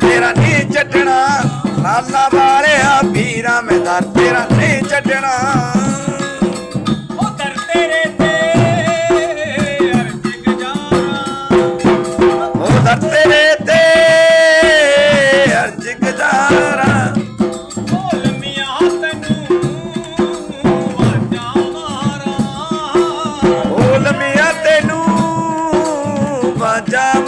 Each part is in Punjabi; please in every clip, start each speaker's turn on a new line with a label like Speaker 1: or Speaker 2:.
Speaker 1: ਤੇਰਾ ਨਹੀਂ ਛੱਡਣਾ। ਲਾਲਾ ਵਾਲਿਆ ਪੀਰਾ ਮੈਂ ਦਰ ਤੇਰਾ ਨਹੀਂ ਛੱਡਣਾ। ਤੇਰੇ ਤੇ ਅਰਜ ਗਜ਼ਾਰਾ Jam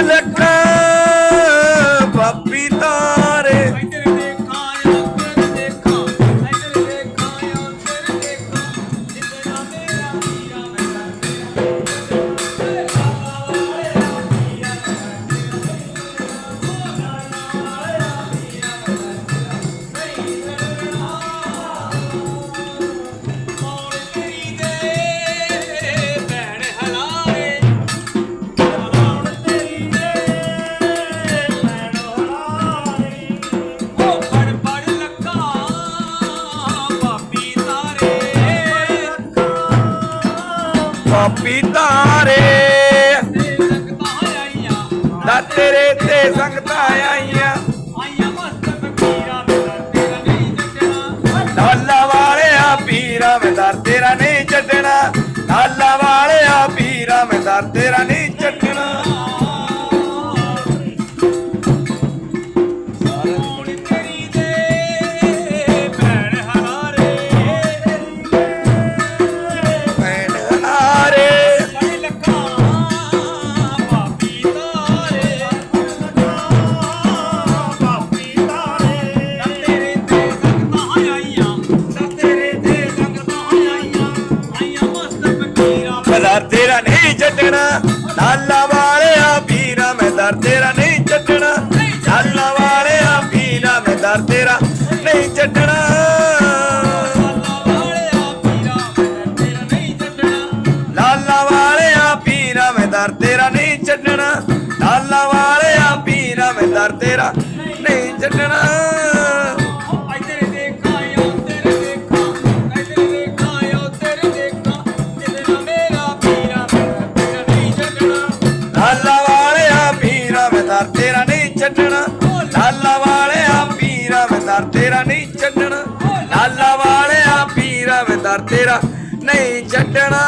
Speaker 1: ਪਾਪੀ ਧਾਰੇ।
Speaker 2: ਦਾ ਤੇਰੇ ਤੇ ਸੰਗਤਾਂ ਆਈਆਂ।
Speaker 1: ਲਾਲਾ ਵਾਲਿਆ ਪੀਰਾ ਮੈਂ ਦਰ ਤੇਰਾ ਨਹੀਂ ਛੱਡਣਾ। ਲਾਲਾ ਵਾਲਿਆ ਪੀਰਾ ਮੈਂ ਦਰ ਤੇਰਾ ਤੇਰਾ ਨਹੀਂ ਛੱਡਣਾ। ਲਾਲਾ ਵਾਲਿਆ ਪੀਰਾ, ਮੈਂ ਦਰ ਤੇਰਾ ਨਹੀਂ ਛੱਡਣਾ।
Speaker 2: ਲਾਲਾ ਵਾਲਿਆ
Speaker 1: ਪੀਰਾ, ਮੈਂ ਦਰ ਤੇਰਾ ਨਹੀਂ ਛੱਡਣਾ। ਲਾਲਾ ਵਾਲਿਆ ਪੀਰਾ, ਮੈਂ ਦਰ ਤੇਰਾ ਨਹੀਂ ਛੱਡਣਾ। ਲਾਲਾ ਵਾਲਿਆ ਪੀਰਾ, ਮੈਂ ਦਰ ਤੇਰਾ ਨਹੀਂ ਛੱਡਣਾ। கட்டணா